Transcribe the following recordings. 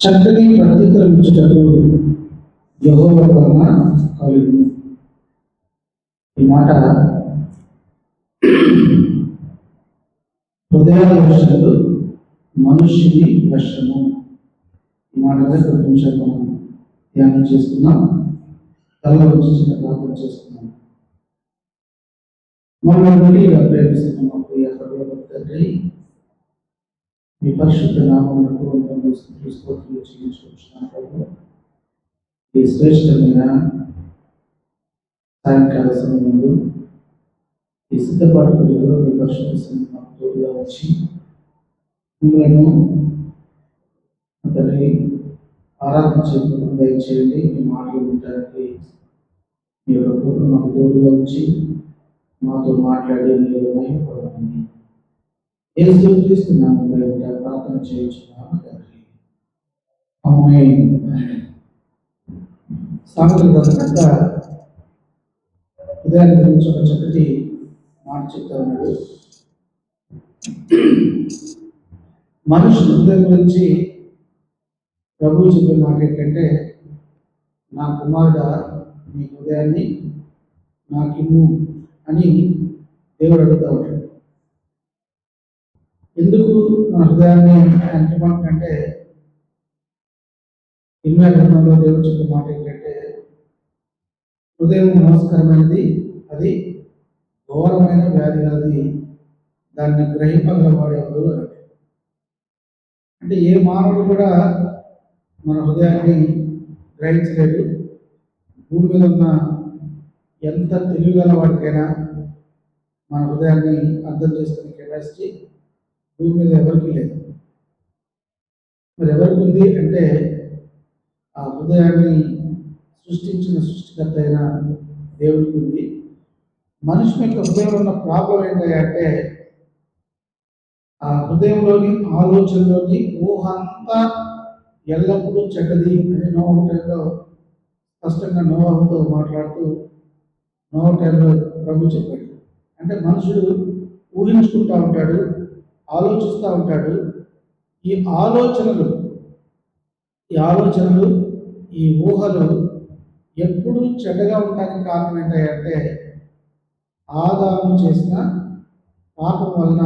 చక్కని ప్రత్యుత్తరం ఇచ్చేటప్పుడు యహోవ కర్మ కలుగు. ఈ మాట హృదయాల వర్షాలు మనుష్యుని వర్షము ఈ మాట మీద నిమిషాలు మనం ధ్యానం చేసుకున్నాం తల వచ్చి చిన్న ప్రార్థన చేసుకున్నాం మమ్మల్ని ప్రేమిస్తున్నాం ప్రియ పర్వత తండ్రి మీ పరిశుద్ధ నామములకు వందనములు, స్తుతులు, స్తోత్రములు ఈ శ్రేష్టమైన సాయంకాల సమయంలో ఈ సిద్ధపాటు గుడిలో మీ పరిశుద్ధ సన్నిధికి తోడుగా వచ్చి మిమ్మల్ని అతని చేయకుండా దయచేయండి. మీ మాటలు ఉండడానికి మీ యొక్క కృపను మాకు తోడుగా ఉంచి మాతో మాట్లాడి మీరు మహిమపడమని యేసు క్రీస్తున్నాము బయట ప్రార్థన చేయించున్నాము తండ్రి. అమ్మాయి సామెతల ఉదయాన్ని గురించి ఒక చక్కటి మాట చెప్తా ఉన్నాడు. మనుషుల హృదయం గురించి ప్రభువు చెప్పే మాట ఏంటంటే నా కుమారుడ నీ హృదయాన్ని నాకిమ్ము అని దేవుడు అడుగుతా ఉంటాడు. ఎందుకు మన హృదయాన్ని ఆయనకి ఇవ్వమంటే గ్రంథంలో దేవుడు చెప్పిన మాట ఏంటంటే హృదయం నమస్కరమైనది అది ఘోరమైన వ్యాధి అది దాన్ని గ్రహింపగలవాడు ఎవరు అంటే ఏ మానవుడు కూడా మన హృదయాన్ని గ్రహించలేడు భూమి మీద ఉన్న ఎంత తెలివిగల వాడికైనా మన హృదయాన్ని అర్థం చేసుకునే కెపాసిటీ భూమి మీద ఎవరికి లేదు. మరి ఎవరికి ఉంది అంటే ఆ హృదయాన్ని సృష్టించిన సృష్టికర్త అయిన దేవుడికి ఉంది. మనిషి యొక్క హృదయంలో ఉన్న ప్రాబ్లం ఏంటంటే ఆ హృదయంలోని ఆలోచనలోని ఊహ అంతా ఎల్లప్పుడూ చెడ్డది అని నోవ టైంలో స్పష్టంగా నోవహుతో మాట్లాడుతూ నోవ టైంలో ప్రభు చెప్పాడు. అంటే మనుషుడు ఊహించుకుంటూ ఉంటాడు ఆలోచిస్తూ ఉంటాడు. ఈ ఆలోచనలు ఈ ఆలోచనలు ఈ ఊహలు ఎప్పుడు చెడ్డగా ఉండడానికి కారణం ఏంటంటే ఆదాము చేసిన పాపం వలన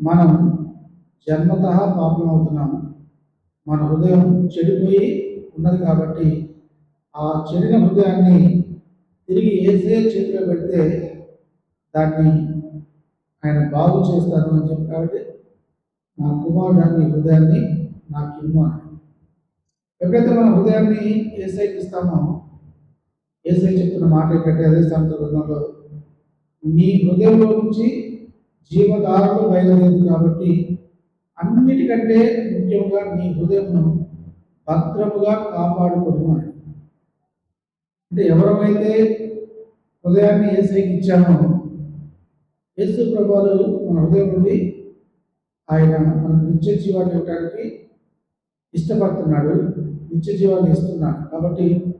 మనం జన్మత పాపం అవుతున్నాము మన హృదయం చెడిపోయి ఉన్నది కాబట్టి ఆ చెడిన హృదయాన్ని తిరిగి ఏసే చేతిలో పెడితే దాన్ని ఆయన బాగు చేస్తాను అని చెప్పి కాబట్టి నా కుమారుడాన్ని హృదయాన్ని నాకు ఇమ్ము అన్నాడు. ఎప్పుడైతే మన హృదయాన్ని ఏసైకి ఇస్తామో ఏసై చెప్తున్న మాట ఏంటంటే అదే సంత హృదయంలో నీ హృదయంలో నుంచి జీవధారలు బయలుదేరింది కాబట్టి అన్నిటికంటే ముఖ్యంగా నీ హృదయంను భద్రముగా కాపాడుకోను అని అంటే ఎవరమైతే హృదయాన్ని ఏసైకి ఇచ్చామో యేసు ప్రభాలు మన హృదయం నుండి ఆయన మన నిత్య జీవాన్ని ఇవ్వడానికి ఇష్టపడుతున్నాడు నిత్య జీవాన్ని ఇస్తున్నాడు. కాబట్టి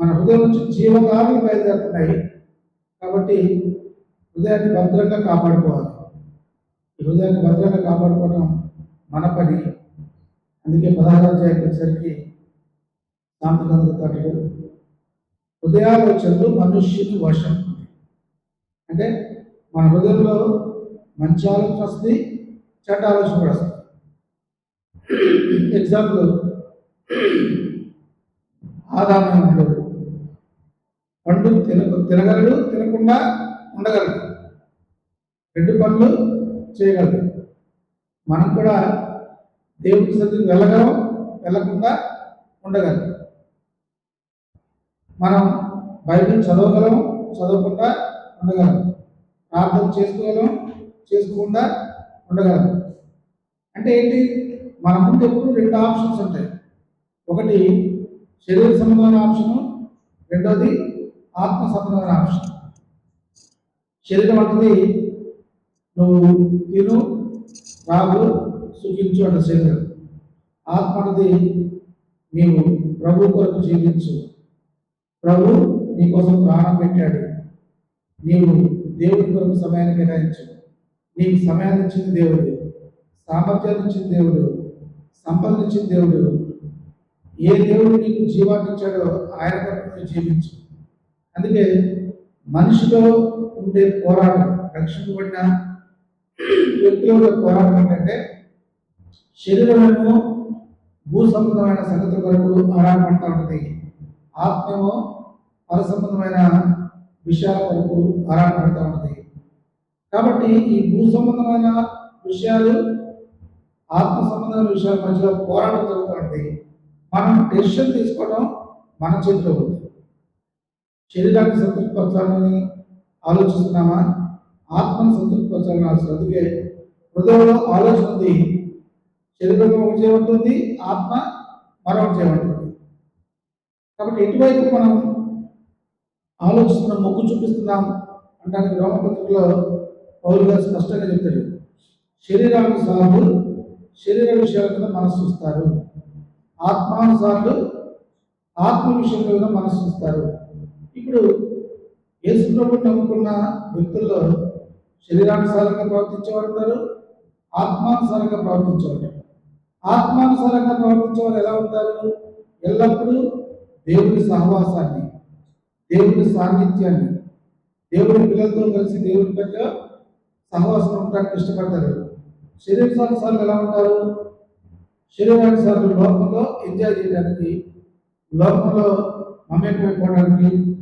మన హృదయం నుంచి జీవకాలు బయలుదేరుతున్నాయి. కాబట్టి హృదయాన్ని భద్రంగా కాపాడుకోవాలి. ఈ హృదయాన్ని భద్రంగా కాపాడుకోవడం మన పని. అందుకే పదహారు అధ్యాయం వచ్చేసరికి సాంప్రదాయ తట్టుడు హృదయాలోచనలు మనుష్యుని వశం అంటే మన హృదయంలో మంచి ఆలోచన వస్తుంది చెడ్డ ఆలోచన కూడా వస్తుంది. ఎగ్జాంపుల్ ఆదాము పండు తిన తినగలడు తినకుండా ఉండగలడు. రెండు పనులు చేయగలడు. మనం కూడా దేవుడి సన్నిధికి వెళ్ళగలం వెళ్ళకుండా ఉండగలం మనం బైబిల్ చదవగలం చదవకుండా ఉండగలం ప్రార్థన చేసుకోగలం చేసుకోకుండా ఉండగలం అంటే ఏంటి? మన ముందు ఎప్పుడు రెండు ఆప్షన్స్ ఉంటాయి. ఒకటి శరీర సంబంధమైన ఆప్షను రెండోది ఆత్మ సంబంధమైన ఆప్షన్. శరీరం అంటది నువ్వు తిను రాగు సుఖించు అంట శరీరం. ఆత్మ అంటది నీవు ప్రభు కొరకు జీవించు. ప్రభు నీకోసం ప్రాణం పెట్టాడు. నీవు దేవుడి కొరకు సమయాన్ని కేటాయించు. నీకు సమయాన్ని ఇచ్చిన దేవుడు సామర్థ్యాన్ని ఇచ్చిన దేవుడు సంపదనిచ్చిన దేవుడు ఏ దేవుడు నీకు జీవాన్ని ఇచ్చాడో ఆయన కొరకు జీవించు. అందుకే మనిషిలో ఉండే పోరాటం రక్షించబడిన వ్యక్తిలో ఉండే పోరాటం ఏంటంటే శరీరమేమో భూ సంబంధమైన సంగతి కొరకు ఆరాటపడతా ఉంటుంది. ఆత్మేమో పర సంబంధమైన విషయాల వరకు ఆరాటపడతా ఉంటుంది కాబట్టి ఈ భూ సంబంధమైన విషయాలు ఆత్మ సంబంధమైన విషయాల మధ్యలో పోరాటం జరుగుతూ ఉంటుంది మనం డెసిషన్ తీసుకోవడం మన చేతిలో ఉంది. శరీరాన్ని సంతృప్తిపరచాలని ఆలోచిస్తున్నామా? ఆత్మను సంతృప్తిపరచాలని ఆలోచన అందుకే హృదయంలో ఆలోచన ఉంది. శరీరం ఒకటి చేయబడుతుంది ఆత్మ మరొకటి చేయబడుతుంది. కాబట్టి ఎటువైపు మనం ఆలోచిస్తున్నాం మొగ్గు చూపిస్తున్నాం అంటానికి రోమపత్రికలో పౌరు గారు స్పష్టంగా చెప్తాడు శరీరానుసారులు శరీర విషయాల మీద మనసు చూస్తారు ఆత్మానుసారులు ఆత్మ విషయం మీద మనసు చూస్తారు ఇప్పుడు యేసు ప్రభు నమ్ముకున్న వ్యక్తుల్లో శరీరానుసారంగా ప్రవర్తించేవారు ఉంటారు ఆత్మానుసారంగా ప్రవర్తించేవారు ఆత్మానుసారంగా ప్రవర్తించేవారు ఎలా ఉంటారు? ఎల్లప్పుడూ దేవుని సహవాసాన్ని దేవుని సాన్నిధ్యాన్ని దేవుని పిల్లలతో కలిసి దేవుని పట్ల సహవాసం ఉండడానికి ఇష్టపడతారు. శరీరానుసారులు ఎలా ఉంటారు? శరీరానుసారులు లోకంలో ఎంజాయ్ చేయడానికి లోకంలో మమేకమైపోవడానికి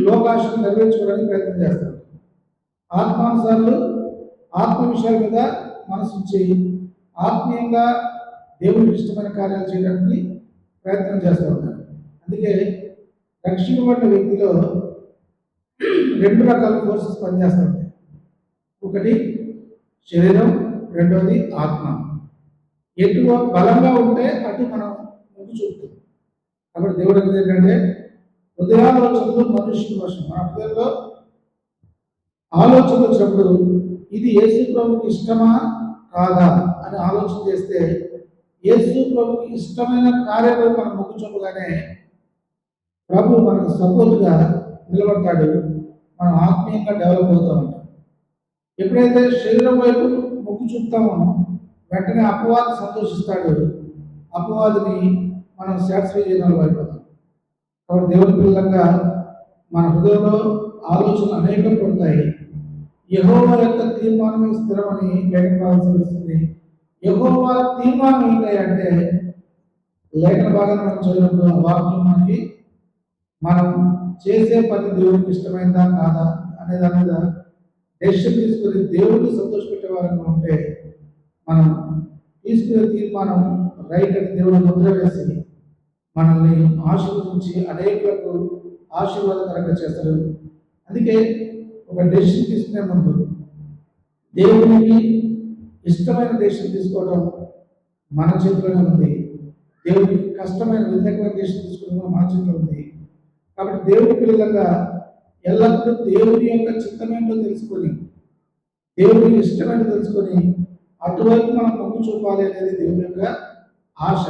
లోకాశను నెరవేర్చుకోవడానికి ప్రయత్నం చేస్తారు. ఆత్మానుసారులు ఆత్మ విషయాల మీద మనసు ఉంచి ఆత్మీయంగా దేవుడికి ఇష్టమైన కార్యాలు చేయడానికి ప్రయత్నం చేస్తూ ఉంటారు. అందుకే రక్షింపబడిన వ్యక్తిలో రెండు రకాల ఫోర్సెస్ పనిచేస్తుంటాయి. ఒకటి శరీరం రెండవది ఆత్మ. ఎటు బలంగా ఉంటే అటు మనం ముందు చూపుతుంది కాబట్టి దేవుడు ఏంటంటే హృదయాలోచనలు మనుషుల వర్షం మన హృదయంలో ఆలోచనలు వచ్చినప్పుడు ఇది యేసు ప్రభుకి ఇష్టమా కాదా అని ఆలోచన చేస్తే యేసు ప్రభుకి ఇష్టమైన కార్యాలు మనం మొగ్గు చూపగానే ప్రభు మనకు సపోర్ట్గా నిలబడతాడు. మనం ఆత్మీయంగా డెవలప్ అవుతూ ఉంటాం ఎప్పుడైతే శరీరం వైపు మొగ్గు చూపుతామో వెంటనే అపవాది సంతోషిస్తాడు. అపవాదిని మనం సాటిస్ఫై చేయడం అయిపోతాం కాబట్టి దేవుని పిల్లలంగా మన హృదయంలో ఆలోచనలు అనేకం పడతాయి. యహోవా యొక్క తీర్మానం స్థిరమని లేఖన భాగం తెలుస్తుంది. యహోవా తీర్మానం ఏంటంటే అంటే లేఖన భాగం మనం చదివినప్పుడు వాక్యం మనకి మనం చేసే పని దేవుడికి ఇష్టమైందా కాదా అనే దాని మీద డెసిషన్ తీసుకుని దేవుడిని సంతోషపెట్టే వారంగా ఉంటే మనం తీసుకునే తీర్మానం రైట్ అని దేవుడు ముద్ర వేసి మనల్ని ఆశీర్వదించి అనేకులకు ఆశీర్వాదకరంగా చేస్తారు అందుకే ఒక డెసిషన్ తీసుకునే ముందు దేవునికి ఇష్టమైన డెసిషన్ తీసుకోవడం మన చేతిలోనే ఉంది. దేవుడికి కష్టమైన వ్యతిరేకమైన డెసిషన్ తీసుకోవడం మన చేతిలో ఉంది. కాబట్టి దేవుని పిల్లలంగా ఎల్లప్పుడూ దేవుని యొక్క చిత్తమేంటో తెలుసుకొని దేవుడికి ఇష్టమేంటో తెలుసుకొని అటువైపు మనం మొగ్గు చూపాలి అనేది దేవుని యొక్క ఆశ.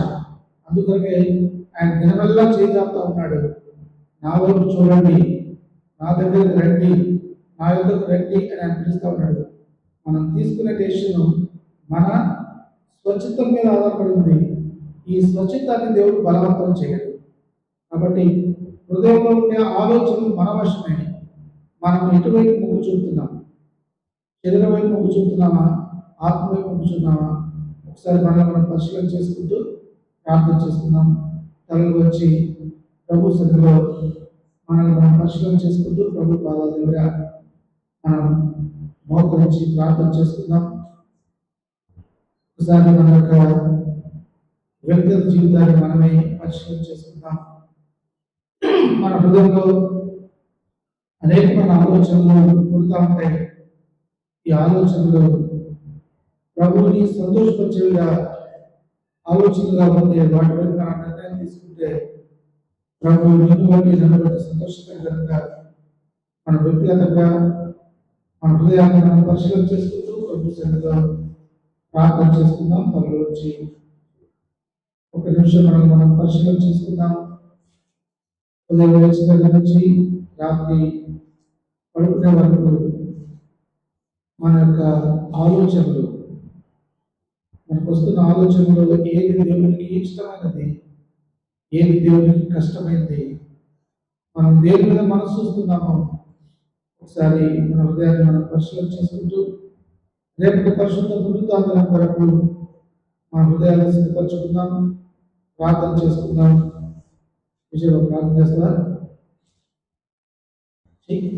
అందుకనే ఆయన దినవల్లా చేయజాపుతా ఉన్నాడు. నా వైపు చూడండి నా దగ్గర రండి నా యొక్కకు రండి అని ఆయన పిలుస్తూ ఉన్నాడు. మనం తీసుకునే డెసిషన్ మన స్వచ్ఛతం మీద ఆధారపడి ఉంది. ఈ స్వచ్ఛతాన్ని దేవుడు బలవంతం చేయడు. కాబట్టి హృదయంలో ఉండే ఆలోచనలు మన వశమే మనం ఎటువైపు మొగ్గు చూపుతున్నాం? శరీరం వైపు మొగ్గు చూపుతున్నామా? ఆత్మ వైపు మొగ్గు చూపుతున్నామా? ఒకసారి మనల్ని మనం పరిశీలన చేసుకుంటూ ప్రార్థన చేసుకుందాం తలలు వచ్చి ప్రభు సభలో మనల్ని మనం పరిశీలన చేసుకుంటూ ప్రభు పాదాల దగ్గర మనం మోకరించి ప్రార్థన చేసుకుందాం ఒకసారి మన యొక్క వ్యక్తిగత జీవితాన్ని మనమే పరిశీలన చేసుకుందాం. మన హృదయంలో అనేకమైన ఆలోచనలు పుడుతూ ఉంటాయి. ఈ ఆలోచనలు ప్రభువుని సంతోషపరిచేవిగా ఆలోచనగా ఉండే వాటి వైపు మనం నిర్ణయం తీసుకుంటే ప్రభు నిన్ను బట్టి నన్ను బట్టి సంతోషకరంగా మన వ్యక్తిగతంగా మన హృదయాన్ని మనం పరిశీలన చేసుకుంటూ ప్రభు సన్నిధిలో ప్రార్థన చేసుకుందాం. పనులు వచ్చి ఒక నిమిషం మనం మనం పరిశీలన చేసుకుందాం. ఉదయం లేచిన దగ్గర నుంచి రాత్రి పడుకునే వరకు మన యొక్క ఆలోచనలు మనకు వస్తున్న ఆలోచనలు ఏది దేవునికి ఇష్టమైనది ఏది దేవునికి కష్టమైంది మనం దేని మీద మనసు చూస్తున్నామో ఒకసారి మన హృదయాన్ని మనం పరిశీలన చేసుకుంటూ రేపటి పరిశుద్ధ పునరుద్ధాంతరం కొరకు మన హృదయాన్ని సిద్ధపరచుకుందాం ప్రార్థన చేసుకుందాం. విజయలో ప్రార్థన చేస్తా చెయ్యి